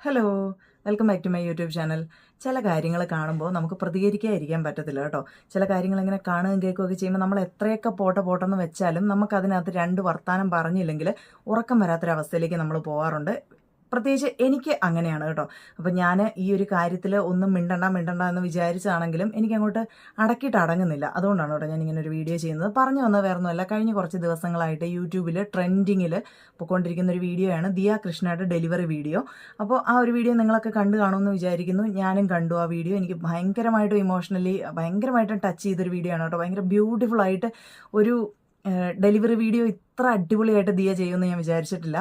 Hello welcome back to my YouTube channel ചില കാര്യങ്ങൾ കാണുമ്പോൾ നമുക്ക് പ്രതികരിക്കാതിരിക്കാൻ പറ്റത്തില്ല കേട്ടോ. ചില കാര്യങ്ങൾ ഇങ്ങനെ കാണുകയും കേൾക്കുകയൊക്കെ ചെയ്യുമ്പോൾ നമ്മൾ എത്രയൊക്കെ പോട്ട പോട്ടെന്ന് വെച്ചാലും നമുക്കതിനകത്ത് രണ്ട് വർത്താനം പറഞ്ഞില്ലെങ്കിൽ ഉറക്കം വരാത്തൊരവസ്ഥയിലേക്ക് നമ്മൾ പോകാറുണ്ട് പ്രത്യേകിച്ച് എനിക്ക് അങ്ങനെയാണ് കേട്ടോ. അപ്പം ഞാൻ ഈ ഒരു കാര്യത്തിൽ ഒന്നും മിണ്ടണ്ട മിണ്ടണ്ട എന്ന് വിചാരിച്ചാണെങ്കിലും എനിക്ക് അങ്ങോട്ട് അടക്കിയിട്ട് അടങ്ങുന്നില്ല. അതുകൊണ്ടാണ് കേട്ടോ ഞാൻ ഇങ്ങനെ ഒരു വീഡിയോ ചെയ്യുന്നത്. പറഞ്ഞു വന്ന വേറെ ഒന്നുമല്ല കഴിഞ്ഞ കുറച്ച് ദിവസങ്ങളായിട്ട് യൂട്യൂബിൽ ട്രെൻഡിങ്ങിൽ പൊയ്ക്കൊണ്ടിരിക്കുന്ന ഒരു വീഡിയോയാണ് ദിയ കൃഷ്ണയുടെ ഡെലിവറി വീഡിയോ അപ്പോൾ ആ ഒരു വീഡിയോ നിങ്ങളൊക്കെ കണ്ടു കാണുമെന്ന് വിചാരിക്കുന്നു. ഞാനും കണ്ടു ആ വീഡിയോ എനിക്ക് ഭയങ്കരമായിട്ടും ഇമോഷണലി ഭയങ്കരമായിട്ടും ടച്ച് ചെയ്തൊരു വീഡിയോ ആണ് കേട്ടോ. ഭയങ്കര ബ്യൂട്ടിഫുൾ ആയിട്ട് ഒരു ഡെലിവറി വീഡിയോ ഇത്ര അടിപൊളിയായിട്ട് ദിയ ചെയ്യുമെന്ന് ഞാൻ വിചാരിച്ചിട്ടില്ല.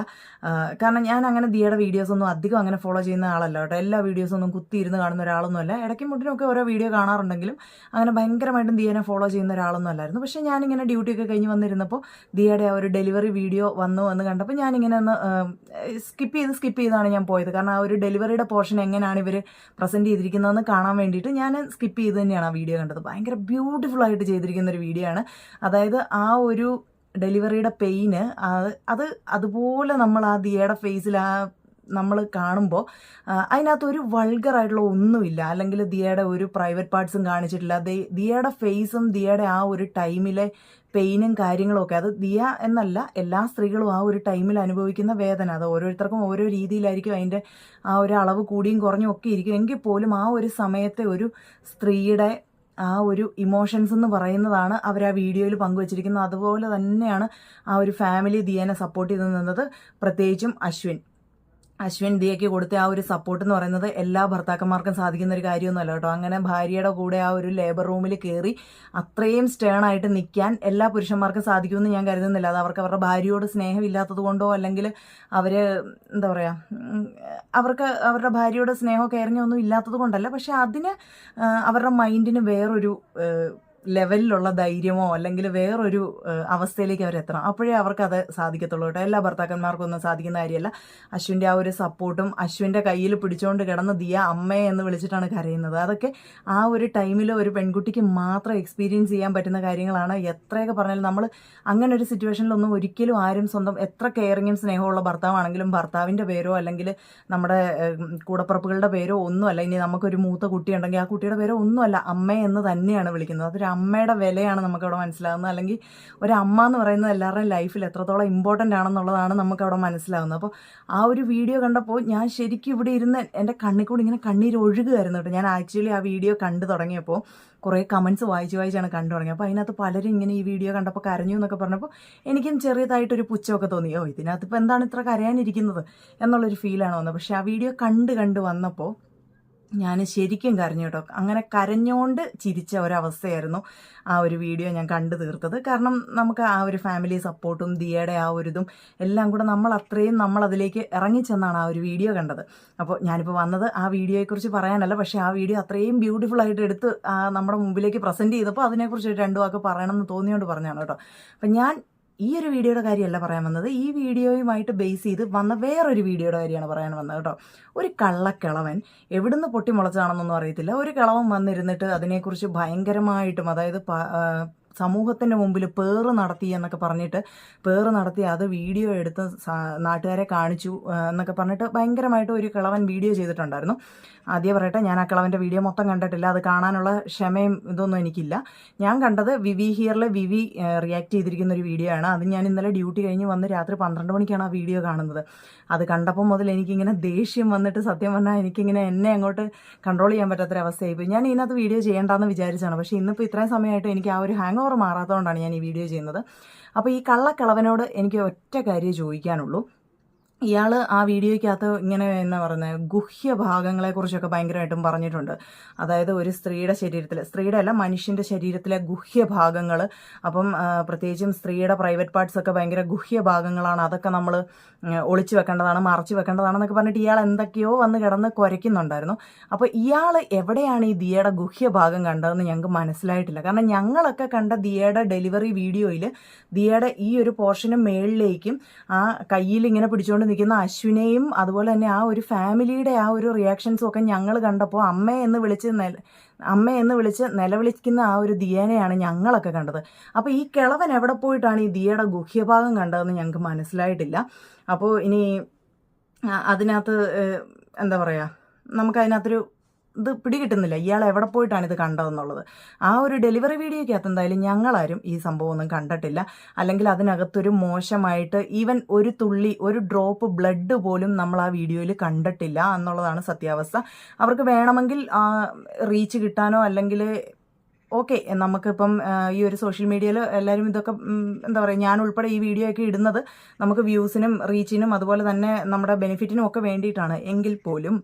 കാരണം ഞാൻ അങ്ങനെ ദിയയുടെ വീഡിയോസ് ഒന്നും അധികം അങ്ങനെ ഫോളോ ചെയ്യുന്ന ആളല്ല കേട്ടോ. എല്ലാ വീഡിയോസും ഒന്നും കുത്തിയിരുന്ന് കാണുന്ന ഒരാളൊന്നുമല്ല ഇടയ്ക്കും മുട്ടിനൊക്കെ ഓരോ വീഡിയോ കാണാറുണ്ടെങ്കിലും അങ്ങനെ ഭയങ്കരമായിട്ടും ദിയനെ ഫോളോ ചെയ്യുന്ന ഒരാളൊന്നും അല്ലായിരുന്നു. പക്ഷേ ഞാനിങ്ങനെ ഡ്യൂട്ടിയൊക്കെ കഴിഞ്ഞ് വന്നിരുന്നപ്പോൾ ദിയയുടെ ആ ഒരു ഡെലിവറി വീഡിയോ വന്നു എന്ന് കണ്ടപ്പോൾ ഞാനിങ്ങനെ ഒന്ന് സ്കിപ്പ് ചെയ്ത് സ്കിപ്പ് ചെയ്താണ് ഞാൻ പോയത്. കാരണം ആ ഒരു ഡെലിവറിയുടെ പോർഷൻ എങ്ങനെയാണ് ഇവർ പ്രസന്റ് ചെയ്തിരിക്കുന്നതെന്ന് കാണാൻ വേണ്ടിയിട്ട് ഞാൻ സ്കിപ്പ് ചെയ്ത് തന്നെയാണ് ആ വീഡിയോ കണ്ടത്. ഭയങ്കര ബ്യൂട്ടിഫുൾ ആയിട്ട് ചെയ്തിരിക്കുന്ന ഒരു വീഡിയോ ആണ്. അതായത് ആ ഒരു ഡെലിവറിയുടെ പെയിന് അത് അതുപോലെ നമ്മൾ ആ ദിയയുടെ ഫേസിൽ ആ നമ്മൾ കാണുമ്പോൾ അതിനകത്ത് ഒരു വൾഗറായിട്ടുള്ള ഒന്നുമില്ല. അല്ലെങ്കിൽ ദിയയുടെ ഒരു പ്രൈവറ്റ് പാർട്സും കാണിച്ചിട്ടില്ല. ദിയയുടെ ഫേസും ദിയയുടെ ആ ഒരു ടൈമിലെ പെയിനും കാര്യങ്ങളൊക്കെ അത് ദിയ എന്നല്ല എല്ലാ സ്ത്രീകളും ആ ഒരു ടൈമിൽ അനുഭവിക്കുന്ന വേദന. അത് ഓരോരുത്തർക്കും ഓരോ രീതിയിലായിരിക്കും അതിന്റെ ആ ഒരു അളവ് കൂടിയും കുറഞ്ഞും ഒക്കെ ഇരിക്കും. എങ്കിൽ പോലും ആ ഒരു സമയത്തെ ഒരു സ്ത്രീയുടെ ആ ഒരു ഇമോഷൻസ് എന്ന് പറയുന്നതാണ് അവർ ആ വീഡിയോയിൽ പങ്കുവച്ചിരിക്കുന്നത്. അതുപോലെ തന്നെയാണ് ആ ഒരു ഫാമിലി ദിയനെ സപ്പോർട്ട് ചെയ്ത് നിന്നത് പ്രത്യേകിച്ചും അശ്വിൻ. അശ്വിൻ ദിയയ്ക്ക് കൊടുത്ത ആ ഒരു സപ്പോർട്ട് എന്ന് പറയുന്നത് എല്ലാ ഭർത്താക്കന്മാർക്കും സാധിക്കുന്ന ഒരു കാര്യമൊന്നുമല്ല കേട്ടോ. അങ്ങനെ ഭാര്യയുടെ കൂടെ ആ ഒരു ലേബർ റൂമിൽ കയറി അത്രയും സ്റ്റേൺ ആയിട്ട് നിൽക്കാൻ എല്ലാ പുരുഷന്മാർക്കും സാധിക്കുമെന്ന് ഞാൻ കരുതുന്നില്ല. അത് അവർക്ക് അവരുടെ ഭാര്യയോട് സ്നേഹമില്ലാത്തത് കൊണ്ടോ അല്ലെങ്കിൽ അവർ എന്താ പറയുക അവർക്ക് അവരുടെ ഭാര്യയോട് സ്നേഹമോ കെയറിങ്ങോ ഒന്നും ഇല്ലാത്തത് കൊണ്ടല്ല. പക്ഷെ അതിന് അവരുടെ മൈൻഡിന് വേറൊരു ലെവലിലുള്ള ധൈര്യമോ അല്ലെങ്കിൽ വേറൊരു അവസ്ഥയിലേക്ക് അവർ എത്തണം. അപ്പോഴേ അവർക്ക് അത് സാധിക്കത്തുള്ളൂ കേട്ടോ. എല്ലാ ഭർത്താക്കന്മാർക്കും ഒന്നും സാധിക്കുന്ന കാര്യമല്ല. അശ്വിന്റെ ആ ഒരു സപ്പോർട്ടും അശ്വിന്റെ കയ്യിൽ പിടിച്ചുകൊണ്ട് കിടന്ന് ദിയ അമ്മയെ എന്ന് വിളിച്ചിട്ടാണ് കരയുന്നത്. അതൊക്കെ ആ ഒരു ടൈമിൽ ഒരു പെൺകുട്ടിക്ക് മാത്രം എക്സ്പീരിയൻസ് ചെയ്യാൻ പറ്റുന്ന കാര്യങ്ങളാണ്. എത്രയൊക്കെ പറഞ്ഞാലും നമ്മൾ അങ്ങനെ ഒരു സിറ്റുവേഷനിലൊന്നും ഒരിക്കലും ആരും സ്വന്തം എത്ര കെയറിങ്ങും സ്നേഹമുള്ള ഭർത്താവാണെങ്കിലും ഭർത്താവിന്റെ പേരോ അല്ലെങ്കിൽ നമ്മുടെ കൂടപ്പുറപ്പുകളുടെ പേരോ ഒന്നുമല്ല. ഇനി നമുക്കൊരു മൂത്ത കുട്ടിയുണ്ടെങ്കിൽ ആ കുട്ടിയുടെ പേരോ ഒന്നുമല്ല. അമ്മ എന്ന് തന്നെയാണ് വിളിക്കുന്നത്. അതൊരു അമ്മയുടെ വിലയാണ് നമുക്കവിടെ മനസ്സിലാകുന്നത് അല്ലെങ്കിൽ ഒരു അമ്മ എന്ന് പറയുന്നത് എല്ലാവരുടെയും ലൈഫിൽ എത്രത്തോളം ഇമ്പോർട്ടന്റ് ആണെന്നുള്ളതാണ് നമുക്കവിടെ മനസ്സിലാകുന്നത് അപ്പോൾ ആ ഒരു വീഡിയോ കണ്ടപ്പോൾ ഞാൻ ശരിക്കും ഇവിടെ ഇരുന്ന് എന്റെ കണ്ണിൽ കൂടി ഇങ്ങനെ കണ്ണീർ ഒഴുകുമായിരുന്നു കേട്ടോ. ഞാൻ ആക്ച്വലി ആ വീഡിയോ കണ്ടു തുടങ്ങിയപ്പോൾ കുറേ കമൻസ് വായിച്ച് വായിച്ചാണ് കണ്ടു തുടങ്ങിയത്. അപ്പോൾ അതിനകത്ത് പലരും ഇങ്ങനെ ഈ വീഡിയോ കണ്ടപ്പോൾ കരഞ്ഞു എന്നൊക്കെ പറഞ്ഞപ്പോൾ എനിക്കും ചെറിയതായിട്ടൊരു പുച്ഛമൊക്കെ തോന്നി. ഓ ഇതിനകത്ത് ഇപ്പോൾ എന്താണ് ഇത്ര കരയാനിരിക്കുന്നത് എന്നുള്ളൊരു ഫീലാണ് വന്നത്. പക്ഷേ ആ വീഡിയോ കണ്ട് കണ്ട് വന്നപ്പോൾ ഞാൻ ശരിക്കും കരഞ്ഞു കേട്ടോ. അങ്ങനെ കരഞ്ഞുകൊണ്ട് ചിരിച്ച ഒരവസ്ഥയായിരുന്നു ആ ഒരു വീഡിയോ ഞാൻ കണ്ടു തീർത്തത്. കാരണം നമുക്ക് ആ ഒരു ഫാമിലി സപ്പോർട്ടും ദിയയുടെ ആ ഒരു ഇതും എല്ലാം കൂടെ നമ്മൾ അത്രയും നമ്മൾ അതിലേക്ക് ഇറങ്ങിച്ചെന്നാണ് ആ ഒരു വീഡിയോ കണ്ടത്. അപ്പോൾ ഞാനിപ്പോൾ വന്നത് ആ വീഡിയോയെക്കുറിച്ച് പറയാനല്ല. പക്ഷേ ആ വീഡിയോ അത്രയും ബ്യൂട്ടിഫുൾ ആയിട്ട് എടുത്ത് നമ്മുടെ മുമ്പിലേക്ക് പ്രസന്റ് ചെയ്തപ്പോൾ അതിനെക്കുറിച്ച് രണ്ടു വാക്ക് പറയണമെന്ന് തോന്നിയോണ്ട് പറഞ്ഞാണ് കേട്ടോ. അപ്പം ഞാൻ ഈ ഒരു വീഡിയോയുടെ കാര്യമല്ല പറയാൻ വന്നത്. ഈ വീഡിയോയുമായിട്ട് ബേസ് ചെയ്ത് വന്ന വേറൊരു വീഡിയോയുടെ കാര്യമാണ് പറയാൻ വന്നത് കേട്ടോ. ഒരു കള്ളക്കിളവൻ എവിടുന്ന് പൊട്ടി മുളച്ചാണെന്നൊന്നും അറിയത്തില്ല. ഒരു കിളവൻ വന്നിരുന്നിട്ട് അതിനെക്കുറിച്ച് ഭയങ്കരമായിട്ടും അതായത് സമൂഹത്തിന്റെ മുമ്പിൽ പേറ് നടത്തി എന്നൊക്കെ പറഞ്ഞിട്ട് പേറ് നടത്തി അത് വീഡിയോ എടുത്ത് നാട്ടുകാരെ കാണിച്ചു എന്നൊക്കെ പറഞ്ഞിട്ട് ഭയങ്കരമായിട്ട് ഒരു കിളവൻ വീഡിയോ ചെയ്തിട്ടുണ്ടായിരുന്നു. ആദ്യം പറയട്ടെ ഞാൻ ആ കിളവന്റെ വീഡിയോ മൊത്തം കണ്ടിട്ടില്ല. അത് കാണാനുള്ള ക്ഷമയും ഇതൊന്നും എനിക്കില്ല. ഞാൻ കണ്ടത് വിവി ഹിയറിലെ വിവി റിയാക്ട് ചെയ്തിരിക്കുന്ന ഒരു വീഡിയോ ആണ്. അത് ഞാൻ ഇന്നലെ ഡ്യൂട്ടി കഴിഞ്ഞ് വന്ന് രാത്രി പന്ത്രണ്ട് മണിക്കാണ് ആ വീഡിയോ കാണുന്നത്. അത് കണ്ടപ്പോൾ മുതൽ എനിക്കിങ്ങനെ ദേഷ്യം വന്നിട്ട് സത്യം പറഞ്ഞാൽ എനിക്കിങ്ങനെ എന്നെ അങ്ങോട്ട് കൺട്രോൾ ചെയ്യാൻ പറ്റാത്തൊരവസ്ഥയായിപ്പോയി. ഞാൻ ഇതിനകത്ത് വീഡിയോ ചെയ്യേണ്ടെന്ന് വിചാരിച്ചാണ് പക്ഷേ ഇന്നിപ്പോൾ ഇത്രയും സമയമായിട്ട് എനിക്ക് ആ ഒരു ഹാങ് ഓവർ മാറാത്തതുകൊണ്ടാണ് ഞാൻ ഈ വീഡിയോ ചെയ്യുന്നത്. അപ്പോൾ ഈ കള്ളക്കിളവനോട് എനിക്ക് ഒറ്റ കാര്യം ചോദിക്കാനുള്ളൂ. ഇയാൾ ആ വീഡിയോയ്ക്കകത്ത് ഇങ്ങനെ എന്നാ പറയുന്നത് ഗുഹ്യ ഭാഗങ്ങളെക്കുറിച്ചൊക്കെ ഭയങ്കരമായിട്ടും പറഞ്ഞിട്ടുണ്ട്. അതായത് ഒരു സ്ത്രീയുടെ ശരീരത്തിൽ സ്ത്രീയുടെ അല്ല മനുഷ്യന്റെ ശരീരത്തിലെ ഗുഹ്യ ഭാഗങ്ങൾ അപ്പം പ്രത്യേകിച്ചും സ്ത്രീയുടെ പ്രൈവറ്റ് പാർട്സ് ഒക്കെ ഭയങ്കര ഗുഹ്യ ഭാഗങ്ങളാണ്. അതൊക്കെ നമ്മൾ ഒളിച്ചു വെക്കേണ്ടതാണ് മറച്ചു വെക്കേണ്ടതാണെന്നൊക്കെ പറഞ്ഞിട്ട് ഇയാൾ എന്തൊക്കെയോ വന്ന് കിടന്ന് കുരയ്ക്കുന്നുണ്ടായിരുന്നു. അപ്പോൾ ഇയാൾ എവിടെയാണ് ഈ ദിയയുടെ ഗുഹ്യ ഭാഗം കണ്ടതെന്ന് ഞങ്ങൾക്ക് മനസ്സിലായിട്ടില്ല. കാരണം ഞങ്ങളൊക്കെ കണ്ട ദിയയുടെ ഡെലിവറി വീഡിയോയിൽ ദിയയുടെ ഈ ഒരു പോർഷന് മേളിലേക്കും ആ കയ്യിൽ ഇങ്ങനെ പിടിച്ചുകൊണ്ട് നിൽക്കുന്ന അശ്വിനെയും അതുപോലെ തന്നെ ആ ഒരു ഫാമിലിയുടെ ആ ഒരു റിയാക്ഷൻസും ഒക്കെ ഞങ്ങൾ കണ്ടപ്പോൾ അമ്മ എന്ന് വിളിച്ച് നെല അമ്മ എന്ന് വിളിച്ച് നിലവിളിക്കുന്ന ആ ഒരു ദിയേനെയാണ് ഞങ്ങളൊക്കെ കണ്ടത്. അപ്പോൾ ഈ കിളവൻ എവിടെ പോയിട്ടാണ് ഈ ദിയയുടെ ഗുഹ്യഭാഗം കണ്ടതെന്ന് ഞങ്ങൾക്ക് മനസ്സിലായിട്ടില്ല. അപ്പോൾ ഇനി അതിനകത്ത് എന്താ പറയുക നമുക്ക് അതിനകത്തൊരു ഇത് പിടികിട്ടുന്നില്ല. ഇയാൾ എവിടെ പോയിട്ടാണ് ഇത് കണ്ടതെന്നുള്ളത്. ആ ഒരു ഡെലിവറി വീഡിയോയ്ക്കകത്ത് എന്തായാലും ഞങ്ങളാരും ഈ സംഭവം ഒന്നും കണ്ടിട്ടില്ല. അല്ലെങ്കിൽ അതിനകത്തൊരു മോശമായിട്ട് ഈവൻ ഒരു തുള്ളി ഒരു ഡ്രോപ്പ് ബ്ലഡ് പോലും നമ്മൾ ആ വീഡിയോയിൽ കണ്ടിട്ടില്ല എന്നുള്ളതാണ് സത്യാവസ്ഥ. അവർക്ക് വേണമെങ്കിൽ റീച്ച് കിട്ടാനോ അല്ലെങ്കിൽ ഓക്കെ നമുക്കിപ്പം ഈ ഒരു സോഷ്യൽ മീഡിയയിൽ എല്ലാവരും ഇതൊക്കെ എന്താ പറയുക ഞാൻ ഉൾപ്പെടെ ഈ വീഡിയോ ഒക്കെ ഇടുന്നത് നമുക്ക് വ്യൂസിനും റീച്ചിനും അതുപോലെ തന്നെ നമ്മുടെ ബെനിഫിറ്റിനും ഒക്കെ വേണ്ടിയിട്ടാണ്. എങ്കിൽ പോലും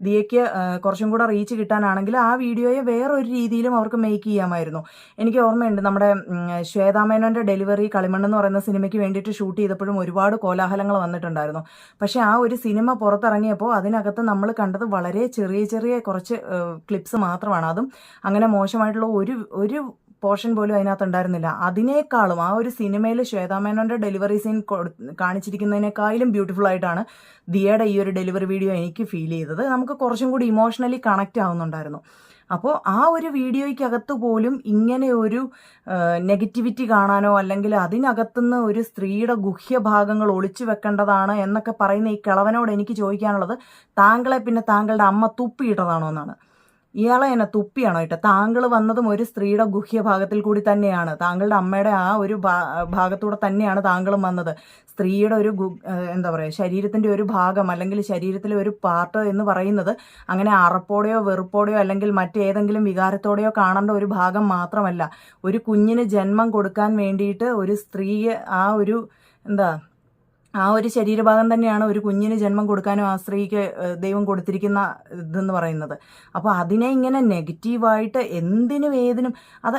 ദിയയ്ക്ക് കുറച്ചും കൂടെ റീച്ച് കിട്ടാനാണെങ്കിൽ ആ വീഡിയോയെ വേറൊരു രീതിയിലും അവർക്ക് മേക്ക് ചെയ്യാമായിരുന്നു. എനിക്ക് ഓർമ്മയുണ്ട് നമ്മുടെ ശ്വേതാമേനോന്റെ ഡെലിവറി കളിമണ്ണ് എന്ന് പറയുന്ന സിനിമയ്ക്ക് വേണ്ടിയിട്ട് ഷൂട്ട് ചെയ്തപ്പോഴും ഒരുപാട് കോലാഹലങ്ങൾ വന്നിട്ടുണ്ടായിരുന്നു. പക്ഷേ ആ ഒരു സിനിമ പുറത്തിറങ്ങിയപ്പോൾ അതിനകത്ത് നമ്മൾ കണ്ടത് വളരെ ചെറിയ ചെറിയ കുറച്ച് ക്ലിപ്സ് മാത്രമാണ്. അതും അങ്ങനെ മോശമായിട്ടുള്ള ഒരു ഒരു പോർഷൻ പോലും അതിനകത്ത് ഉണ്ടായിരുന്നില്ല. അതിനേക്കാളും ആ ഒരു സിനിമയിൽ ശ്വേതാമേനോന്റെ ഡെലിവറി സീൻ കാണിച്ചിരിക്കുന്നതിനേക്കാളും ബ്യൂട്ടിഫുൾ ആയിട്ടാണ് ദിയയുടെ ഈ ഒരു ഡെലിവറി വീഡിയോ എനിക്ക് ഫീൽ ചെയ്തത്. നമുക്ക് കുറച്ചും കൂടി ഇമോഷണലി കണക്റ്റ് ആവുന്നുണ്ടായിരുന്നു. അപ്പോൾ ആ ഒരു വീഡിയോയ്ക്കകത്ത് പോലും ഇങ്ങനെ ഒരു നെഗറ്റിവിറ്റി കാണാനോ അല്ലെങ്കിൽ അതിനകത്തുനിന്ന് ഒരു സ്ത്രീയുടെ ഗുഹ്യഭാഗങ്ങൾ ഒളിച്ചു വെക്കേണ്ടതാണ് എന്നൊക്കെ പറയുന്ന ഈ കിളവനോട് എനിക്ക് ചോദിക്കാനുള്ളത് താങ്കളെ പിന്നെ താങ്കളുടെ അമ്മ തുപ്പിയിട്ടതാണോ എന്നാണ്. ഇയാളെ എന്നെ തുപ്പിയാണോ ഇട്ട? താങ്കൾ വന്നതും ഒരു സ്ത്രീയുടെ ഗുഹ്യ ഭാഗത്തിൽ കൂടി തന്നെയാണ്. താങ്കളുടെ അമ്മയുടെ ആ ഒരു ഭാഗത്തൂടെ തന്നെയാണ് താങ്കളും വന്നത്. സ്ത്രീയുടെ ഒരു എന്താ പറയുക ശരീരത്തിന്റെ ഒരു ഭാഗം അല്ലെങ്കിൽ ശരീരത്തിലെ ഒരു പാർട്ട് എന്ന് പറയുന്നത് അങ്ങനെ അറപ്പോടെയോ വെറുപ്പോടെയോ അല്ലെങ്കിൽ മറ്റേതെങ്കിലും വികാരത്തോടെയോ കാണേണ്ട ഒരു ഭാഗം മാത്രമല്ല. ഒരു കുഞ്ഞിന് ജന്മം കൊടുക്കാൻ വേണ്ടിയിട്ട് ഒരു സ്ത്രീയെ ആ ഒരു എന്താ ആ ഒരു ശരീരഭാഗം തന്നെയാണ് ഒരു കുഞ്ഞിന് ജന്മം കൊടുക്കാനും ആശ്രയിക്ക ദൈവം കൊടുത്തിരിക്കുന്ന ഇതെന്ന് പറയുന്നത്. അപ്പോൾ അതിനെ ഇങ്ങനെ നെഗറ്റീവായിട്ട് എന്തിനും ഏതിനും അത്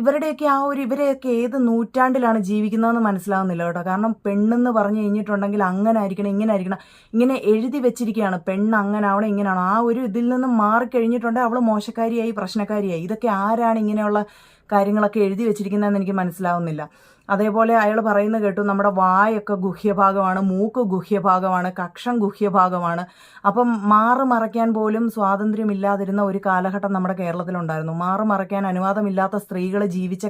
ഇവരുടെയൊക്കെ ആ ഒരു ഇവരെയൊക്കെ ഏത് നൂറ്റാണ്ടിലാണ് ജീവിക്കുന്നതെന്ന് മനസ്സിലാവുന്നില്ല കേട്ടോ. കാരണം പെണ്ണെന്ന് പറഞ്ഞു കഴിഞ്ഞിട്ടുണ്ടെങ്കിൽ അങ്ങനെ ആയിരിക്കണം ഇങ്ങനെ ആയിരിക്കണം ഇങ്ങനെ എഴുതി വെച്ചിരിക്കുകയാണ്. പെണ്ണ് അങ്ങനെ ആവണം ഇങ്ങനെയാണോ ആ ഒരു ഇതിൽ നിന്ന് മാറിക്കഴിഞ്ഞിട്ടുണ്ടെങ്കിൽ അവൾ മോശക്കാരിയായി പ്രശ്നക്കാരിയായി. ഇതൊക്കെ ആരാണ് ഇങ്ങനെയുള്ള കാര്യങ്ങളൊക്കെ എഴുതി വെച്ചിരിക്കുന്നതെന്ന് എനിക്ക് മനസ്സിലാവുന്നില്ല. അതേപോലെ അയാൾ പറയുന്ന കേട്ടു നമ്മുടെ വായൊക്കെ ഗുഹ്യഭാഗമാണ് മൂക്ക് ഗുഹ്യഭാഗമാണ് കക്ഷം ഗുഹ്യഭാഗമാണ്. അപ്പം മാറ് മറയ്ക്കാൻ പോലും സ്വാതന്ത്ര്യമില്ലാതിരുന്ന ഒരു കാലഘട്ടം നമ്മുടെ കേരളത്തിലുണ്ടായിരുന്നു. മാറ് മറയ്ക്കാൻ അനുവാദമില്ലാത്ത സ്ത്രീകൾ ജീവിച്ച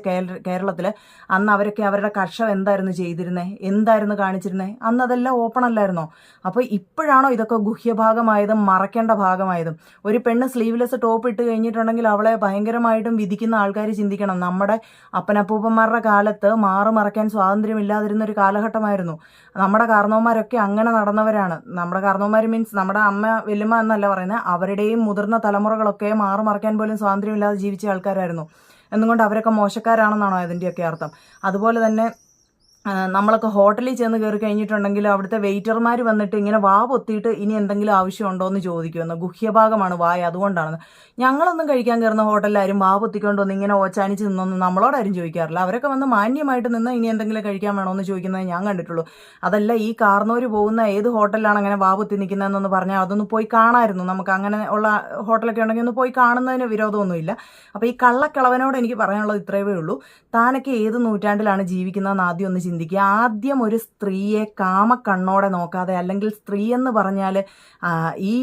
കേരളത്തിൽ അന്ന് അവരൊക്കെ അവരുടെ കക്ഷം എന്തായിരുന്നു ചെയ്തിരുന്നത് എന്തായിരുന്നു കാണിച്ചിരുന്നത് അന്ന് അതെല്ലാം ഓപ്പൺ അല്ലായിരുന്നോ? അപ്പോൾ ഇപ്പോഴാണോ ഇതൊക്കെ ഗുഹ്യഭാഗമായതും മറയ്ക്കേണ്ട ഭാഗമായതും? ഒരു പെണ്ണ് സ്ലീവ്ലെസ് ടോപ്പ് ഇട്ട് കഴിഞ്ഞിട്ടുണ്ടെങ്കിൽ അവളെ ഭയങ്കരമായിട്ടും വിധിക്കുന്ന ആൾക്കാർ ചിന്തിക്കണം. നമ്മുടെ അപ്പനപ്പൂപ്പന്മാരുടെ കാലത്ത് മാറ് മറയ്ക്കാൻ സ്വാതന്ത്ര്യമില്ലാതിരുന്ന ഒരു കാലഘട്ടമായിരുന്നു. നമ്മുടെ കാരണവന്മാരൊക്കെ അങ്ങനെ നടന്നവരാണ്. നമ്മുടെ കാരണവന്മാർ മീൻസ് നമ്മുടെ അമ്മ വല്യമ്മ എന്നല്ല പറയുന്നത് അവരുടെയും മുതിർന്ന തലമുറകളൊക്കെ മാറ് പോലും സ്വാതന്ത്ര്യമില്ലാതെ ജീവിച്ച ആൾക്കാരായിരുന്നു. എന്നുകൊണ്ട് അവരൊക്കെ മോശക്കാരാണെന്നാണോ അതിന്റെയൊക്കെ അർത്ഥം. അതുപോലെ തന്നെ നമ്മളൊക്കെ ഹോട്ടലിൽ ചെന്ന് കയറി കഴിഞ്ഞിട്ടുണ്ടെങ്കിൽ അവിടുത്തെ വെയിറ്റർമാർ വന്നിട്ട് ഇങ്ങനെ വാ പൊത്തിയിട്ട് ഇനി എന്തെങ്കിലും ആവശ്യമുണ്ടോ എന്ന് ചോദിക്കുമെന്ന്. ഗുഹ്യഭാഗമാണ് വായ അതുകൊണ്ടാണ് ഞങ്ങളൊന്നും കഴിക്കാൻ കയറുന്ന ഹോട്ടലിൽ ആരും വാ വന്ന് ഇങ്ങനെ ഓച്ചാനിച്ച് നിന്നൊന്നും നമ്മളോട് ആരും ചോദിക്കാറില്ല. അവരൊക്കെ വന്ന് മാന്യമായിട്ട് നിന്ന് ഇനി എന്തെങ്കിലും കഴിക്കാൻ വേണോ എന്ന് ചോദിക്കുന്നത് ഞാൻ കണ്ടിട്ടുള്ളൂ. അതല്ല ഈ കാർന്നോര് പോകുന്ന ഏത് ഹോട്ടലിലാണ് അങ്ങനെ വാ പൊത്തി നിൽക്കുന്നതെന്നൊന്ന് പറഞ്ഞാൽ അതൊന്ന് പോയി കാണാമായിരുന്നു നമുക്ക് അങ്ങനെ ഉള്ള ഹോട്ടലൊക്കെ ഉണ്ടെങ്കിൽ ഒന്ന് പോയി കാണുന്നതിന് വിരോധമൊന്നുമില്ല. അപ്പോൾ ഈ കള്ളക്കിളവനോട് എനിക്ക് പറയാനുള്ളത് ഇത്രയേ ഉള്ളൂ. താനൊക്കെ ഏത് നൂറ്റാണ്ടിലാണ് ജീവിക്കുന്നതെന്ന് ആദ്യം ഒന്ന് ചിന്തിക്കുക. ആദ്യം ഒരു സ്ത്രീയെ കാമക്കണ്ണോടെ നോക്കാതെ അല്ലെങ്കിൽ സ്ത്രീ എന്ന് പറഞ്ഞാൽ ഈ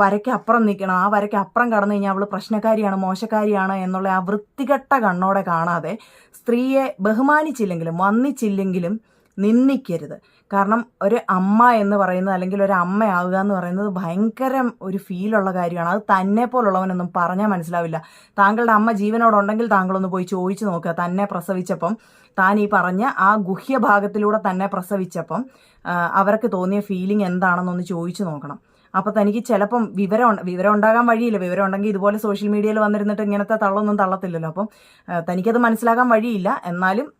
വരയ്ക്ക് അപ്പുറം നിൽക്കണം ആ വരയ്ക്ക് അപ്പുറം കടന്നു കഴിഞ്ഞാൽ അവൾ പ്രശ്നക്കാരിയാണ് മോശക്കാരിയാണ് എന്നുള്ള ആ വൃത്തികെട്ട കണ്ണോടെ കാണാതെ സ്ത്രീയെ ബഹുമാനിച്ചില്ലെങ്കിലും വന്നിച്ചില്ലെങ്കിലും നിന്ദിക്കരുത്. കാരണം ഒരു അമ്മ എന്ന് പറയുന്നത് അല്ലെങ്കിൽ ഒരു അമ്മയാവുക എന്ന് പറയുന്നത് ഭയങ്കര ഒരു ഫീലുള്ള കാര്യമാണ്. അത് തന്നെ പോലുള്ളവനൊന്നും പറഞ്ഞാൽ മനസ്സിലാവില്ല. താങ്കളുടെ അമ്മ ജീവനോടുണ്ടെങ്കിൽ താങ്കളൊന്ന് പോയി ചോദിച്ചു നോക്കുക. തന്നെ പ്രസവിച്ചപ്പം താൻ ഈ പറഞ്ഞ ആ ഗുഹ്യ ഭാഗത്തിലൂടെ തന്നെ പ്രസവിച്ചപ്പം അവർക്ക് തോന്നിയ ഫീലിംഗ് എന്താണെന്നൊന്ന് ചോദിച്ചു നോക്കണം. അപ്പോൾ തനിക്ക് ചിലപ്പം വിവരം വിവരം ഉണ്ടാകാൻ വഴിയില്ല. വിവരം ഉണ്ടെങ്കിൽ ഇതുപോലെ സോഷ്യൽ മീഡിയയിൽ വന്നിരുന്നിട്ട് ഇങ്ങനത്തെ തള്ളൊന്നും തള്ളത്തില്ലല്ലോ. അപ്പം തനിക്കത് മനസ്സിലാക്കാൻ വഴിയില്ല. എന്നാലും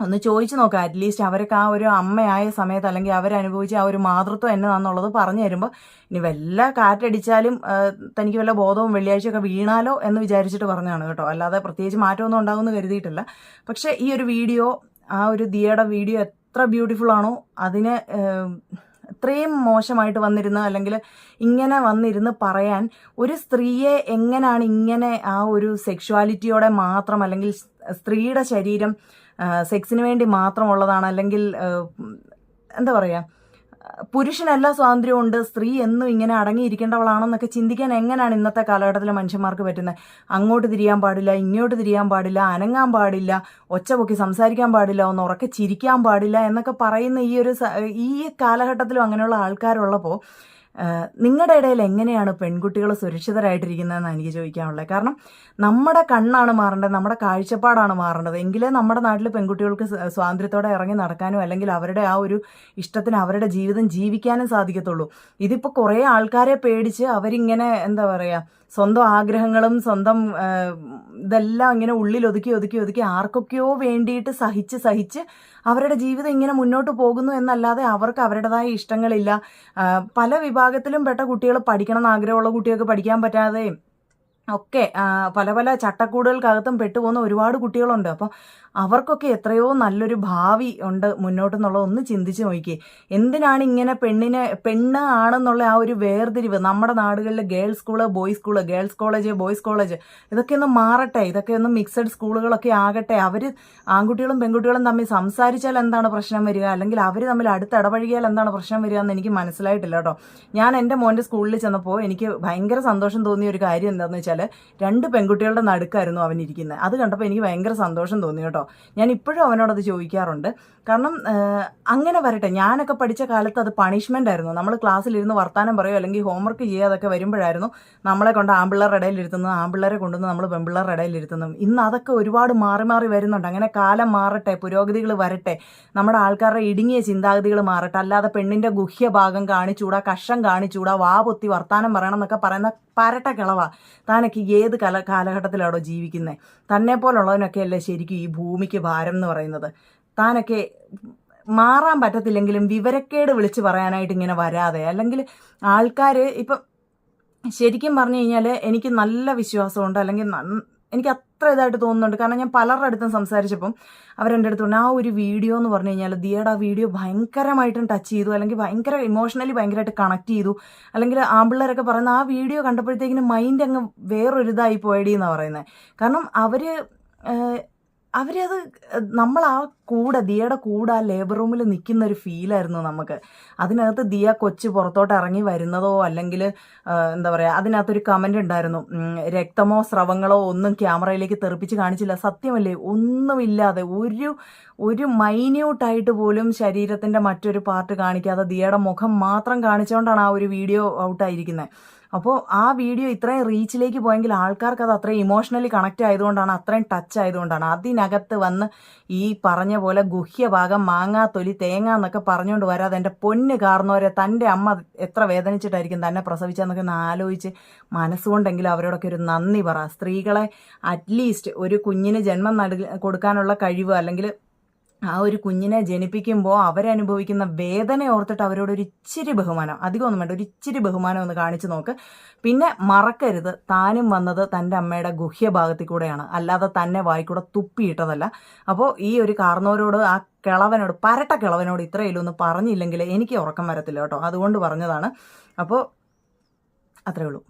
ഒന്ന് ചോദിച്ചു നോക്കാം അറ്റ്ലീസ്റ്റ് അവർക്ക് ആ ഒരു അമ്മയായ സമയത്ത് അല്ലെങ്കിൽ അവരനുഭവിച്ച ആ ഒരു മാതൃത്വം എന്നതാണെന്നുള്ളത് പറഞ്ഞു തരുമ്പോൾ ഇനി വല്ല കാറ്റടിച്ചാലും തനിക്ക് വല്ല ബോധവും വെള്ളിയാഴ്ചയൊക്കെ വീണാലോ എന്ന് വിചാരിച്ചിട്ട് പറഞ്ഞതാണ് കേട്ടോ. അല്ലാതെ പ്രത്യേകിച്ച് മാറ്റമൊന്നും ഉണ്ടാകുമെന്ന് കരുതിയിട്ടില്ല. പക്ഷേ ഈ ഒരു വീഡിയോ ആ ഒരു ദിയയുടെ വീഡിയോ എത്ര ബ്യൂട്ടിഫുൾ ആണോ അതിന് ഇത്രയും മോശമായിട്ട് വന്നിരുന്ന് അല്ലെങ്കിൽ ഇങ്ങനെ വന്നിരുന്ന് പറയാൻ ഒരു സ്ത്രീയെ എങ്ങനെയാണ് ഇങ്ങനെ ആ ഒരു സെക്ഷുവാലിറ്റിയോടെ മാത്രം അല്ലെങ്കിൽ സ്ത്രീയുടെ ശരീരം സെക്സിന് വേണ്ടി മാത്രമുള്ളതാണ്. അല്ലെങ്കിൽ എന്താ പറയുക പുരുഷനെല്ലാ സ്വാതന്ത്ര്യവും ഉണ്ട് സ്ത്രീ എന്നും ഇങ്ങനെ അടങ്ങിയിരിക്കേണ്ടവളാണെന്നൊക്കെ ചിന്തിക്കാൻ എങ്ങനെയാണ് ഇന്നത്തെ കാലഘട്ടത്തിലെ മനുഷ്യന്മാർക്ക് പറ്റുന്നത്? അങ്ങോട്ട് തിരിയാൻ പാടില്ല ഇങ്ങോട്ട് തിരിയാൻ പാടില്ല അനങ്ങാൻ പാടില്ല ഒച്ച പൊക്കി സംസാരിക്കാൻ പാടില്ല ഒന്ന് ഉറക്കെ ചിരിക്കാൻ പാടില്ല എന്നൊക്കെ പറയുന്ന ഈ ഒരു ഈ കാലഘട്ടത്തിലും അങ്ങനെയുള്ള ആൾക്കാരുള്ളപ്പോൾ നിങ്ങളുടെ ഇടയിൽ എങ്ങനെയാണ് പെൺകുട്ടികൾ സുരക്ഷിതരായിട്ടിരിക്കുന്നതെന്ന് എനിക്ക് ചോദിക്കാനുള്ളത്? കാരണം നമ്മുടെ കണ്ണാണ് മാറേണ്ടത് നമ്മുടെ കാഴ്ചപ്പാടാണ് മാറേണ്ടത്. എങ്കിലേ നമ്മുടെ നാട്ടിൽ പെൺകുട്ടികൾക്ക് സ്വാതന്ത്ര്യത്തോടെ ഇറങ്ങി നടക്കാനും അല്ലെങ്കിൽ അവരുടെ ആ ഒരു ഇഷ്ടത്തിന് അവരുടെ ജീവിതം ജീവിക്കാനും സാധിക്കത്തുള്ളൂ. ഇതിപ്പോൾ കുറേ ആൾക്കാരെ പേടിച്ച് അവരിങ്ങനെ എന്താ പറയുക സ്വന്തം ആഗ്രഹങ്ങളും സ്വന്തം ഇതെല്ലാം ഇങ്ങനെ ഉള്ളിൽ ഒതുക്കി ഒതുക്കി ഒതുക്കി ആർക്കൊക്കെയോ വേണ്ടിയിട്ട് സഹിച്ച് സഹിച്ച് അവരുടെ ജീവിതം ഇങ്ങനെ മുന്നോട്ട് പോകുന്നു എന്നല്ലാതെ അവർക്ക് അവരുടേതായ ഇഷ്ടങ്ങളില്ല. പല വിഭാഗത്തിലും പെട്ട കുട്ടികൾ പഠിക്കണം എന്ന് ആഗ്രഹമുള്ള കുട്ടികൾക്ക് പഠിക്കാൻ പറ്റാതെയും ഒക്കെ പല പല ചട്ടക്കൂടുകൾക്കകത്തും പെട്ടുപോകുന്ന ഒരുപാട് കുട്ടികളുണ്ട്. അപ്പോൾ അവർക്കൊക്കെ എത്രയോ നല്ലൊരു ഭാവി ഉണ്ട് മുന്നോട്ട് എന്നുള്ളത് ഒന്ന് ചിന്തിച്ച് നോക്കി എന്തിനാണ് ഇങ്ങനെ പെണ്ണിനെ പെണ്ണ് ആണെന്നുള്ള ആ ഒരു വേർതിരിവ്? നമ്മുടെ നാടുകളിൽ girls school boys school girls college boys college ഇതൊക്കെ ഒന്ന് മാറട്ടെ. ഇതൊക്കെ ഒന്ന് മിക്സഡ് സ്കൂളുകളൊക്കെ ആകട്ടെ. അവർ ആൺകുട്ടികളും പെൺകുട്ടികളും തമ്മിൽ സംസാരിച്ചാൽ എന്താണ് പ്രശ്നം വരിക? അല്ലെങ്കിൽ അവർ തമ്മിൽ അടുത്ത് ഇടപഴകിയാൽ എന്താണ് പ്രശ്നം വരിക എന്ന് എനിക്ക് മനസ്സിലായിട്ടില്ല കേട്ടോ. ഞാൻ എന്റെ മോന്റെ സ്കൂളിൽ ചെന്നപ്പോൾ എനിക്ക് ഭയങ്കര സന്തോഷം തോന്നിയ ഒരു കാര്യം എന്താണെന്ന് വെച്ചാൽ രണ്ട് പെൺകുട്ടികളുടെ നടുക്കായിരുന്നു അവൻ ഇരിക്കുന്നത്. അത് കണ്ടപ്പോൾ എനിക്ക് ഭയങ്കര സന്തോഷം തോന്നി കേട്ടോ. ഞാൻ ഇപ്പോഴും അവനോടത് ചോദിക്കാറുണ്ട്. കാരണം അങ്ങനെ വരട്ടെ. ഞാനൊക്കെ പഠിച്ച കാലത്ത് അത് പണിഷ്മെന്റ് ആയിരുന്നു. നമ്മൾ ക്ലാസ്സിലിരുന്ന് വർത്താനം പറയുമോ അല്ലെങ്കിൽ ഹോംവർക്ക് ചെയ്യാതൊക്കെ വരുമ്പോഴായിരുന്നു നമ്മളെ കൊണ്ട് ആമ്പിള്ളേരുടെ ഇടയിൽ ഇരുത്തുന്നത് ആമ്പിള്ളേരെ കൊണ്ടുവന്ന് നമ്മൾ പെൺപിള്ളേരുടെ ഇടയിൽ ഇരുത്തുന്നതും. ഇന്ന് അതൊക്കെ ഒരുപാട് മാറി മാറി വരുന്നുണ്ട്. അങ്ങനെ കാലം മാറട്ടെ പുരോഗതികൾ വരട്ടെ. നമ്മുടെ ആൾക്കാരുടെ ഇടുങ്ങിയ ചിന്താഗതികൾ മാറട്ടെ. അല്ലാതെ പെണ്ണിന്റെ ഗുഹ്യഭാഗം കാണിച്ചൂടാ കഷം കാണിച്ചൂടാ വാ പൊത്തി വർത്താനം പറയണം എന്നൊക്കെ പറയുന്ന പരട്ട കിളവ. താനൊക്കെ ഏത് കല കാലഘട്ടത്തിലാണോ ജീവിക്കുന്നത് തന്നെ പോലുള്ളവനൊക്കെ അല്ലേ ശരിക്കും ഈ ഭൂമിക്ക് ഭാരം എന്ന് പറയുന്നത്. താനൊക്കെ മാറാൻ പറ്റത്തില്ലെങ്കിലും വിവരക്കേട് വിളിച്ച് പറയാനായിട്ട് ഇങ്ങനെ വരാതെ. അല്ലെങ്കിൽ ആൾക്കാർ ഇപ്പം ശരിക്കും പറഞ്ഞു കഴിഞ്ഞാൽ എനിക്ക് നല്ല വിശ്വാസമുണ്ട്. അല്ലെങ്കിൽ എനിക്ക് അത്ര ഇതായിട്ട് തോന്നുന്നുണ്ട്. കാരണം ഞാൻ പലരുടെ അടുത്തും സംസാരിച്ചപ്പം അവരെന്റെ അടുത്ത് ആ ഒരു വീഡിയോ എന്ന് പറഞ്ഞു കഴിഞ്ഞാൽ ദിയയുടെ ആ വീഡിയോ ഭയങ്കരമായിട്ടും ടച്ച് ചെയ്തു. അല്ലെങ്കിൽ ഭയങ്കര ഇമോഷണലി ഭയങ്കരമായിട്ട് കണക്ട് ചെയ്തു. അല്ലെങ്കിൽ ആമ്പിള്ളേരൊക്കെ പറയുന്ന ആ വീഡിയോ കണ്ടപ്പോഴത്തേക്കിനും മൈൻഡ് അങ്ങ് വേറൊരു ഇതായി പോയടി എന്നാണ് പറയുന്നത് കാരണം അവർ അവരത് നമ്മൾ ആ കൂടെ ദിയയുടെ കൂടെ ആ ലേബർ റൂമിൽ നിൽക്കുന്ന ഒരു ഫീലായിരുന്നു നമുക്ക്. അതിനകത്ത് ദിയ കൊച്ച് പുറത്തോട്ട് ഇറങ്ങി വരുന്നതോ അല്ലെങ്കിൽ എന്താ പറയുക അതിനകത്തൊരു കമന്റ് ഉണ്ടായിരുന്നു. രക്തമോ സ്രവങ്ങളോ ഒന്നും ക്യാമറയിലേക്ക് തെറിപ്പിച്ച് കാണിച്ചില്ല. സത്യമല്ലേ ഒന്നുമില്ലാതെ ഒരു ഒരു മൈന്യൂട്ടായിട്ട് പോലും ശരീരത്തിന്റെ മറ്റൊരു പാർട്ട് കാണിക്കാതെ ദിയയുടെ മുഖം മാത്രം കാണിച്ചുകൊണ്ടാണ് ആ ഒരു വീഡിയോ ഔട്ടായിരിക്കുന്നത് അപ്പോൾ ആ വീഡിയോ ഇത്രയും റീച്ചിലേക്ക് പോയെങ്കിൽ ആൾക്കാർക്ക് അത് അത്രയും ഇമോഷണലി കണക്റ്റ് ആയതുകൊണ്ടാണ് അത്രയും ടച്ച് ആയതുകൊണ്ടാണ്. അതിനകത്ത് വന്ന് ഈ പറഞ്ഞ പോലെ ഗുഹ്യഭാഗം മാങ്ങാ തൊലി തേങ്ങ എന്നൊക്കെ പറഞ്ഞുകൊണ്ട് വരാതെ എന്റെ പൊന്ന് കാർന്നവരെ തന്റെ അമ്മ എത്ര വേദനിച്ചിട്ടായിരിക്കും തന്നെ പ്രസവിച്ചതെന്നൊക്കെ ഒന്ന് ആലോചിച്ച് മനസ്സുകൊണ്ടെങ്കിലും അവരോടൊക്കെ ഒരു നന്ദി പറ. സ്ത്രീകളെ അറ്റ്ലീസ്റ്റ് ഒരു കുഞ്ഞിന് ജന്മം കൊടുക്കാനുള്ള കഴിവ് അല്ലെങ്കിൽ ആ ഒരു കുഞ്ഞിനെ ജനിപ്പിക്കുമ്പോൾ അവരനുഭവിക്കുന്ന വേദന ഓർത്തിട്ട് അവരോട് ഒരു ഇച്ചിരി ബഹുമാനം അധികമൊന്നും വേണ്ട ഒരു ഇച്ചിരി ബഹുമാനം ഒന്ന് കാണിച്ചു നോക്ക്. പിന്നെ മറക്കരുത് താനും വന്നത് തന്റെ അമ്മയുടെ ഗുഹ്യഭാഗത്തിൽ കൂടെയാണ് അല്ലാതെ തന്നെ വായിക്കൂടെ തുപ്പിയിട്ടതല്ല. അപ്പോൾ ഈ ഒരു കാർന്നവരോട് ആ കിളവനോട് പരട്ട കിളവനോട് ഇത്രയിലും ഒന്ന് പറഞ്ഞില്ലെങ്കിൽ എനിക്ക് ഉറക്കം വരത്തില്ല കേട്ടോ അതുകൊണ്ട് പറഞ്ഞതാണ്. അപ്പോൾ അത്രേ ഉള്ളൂ.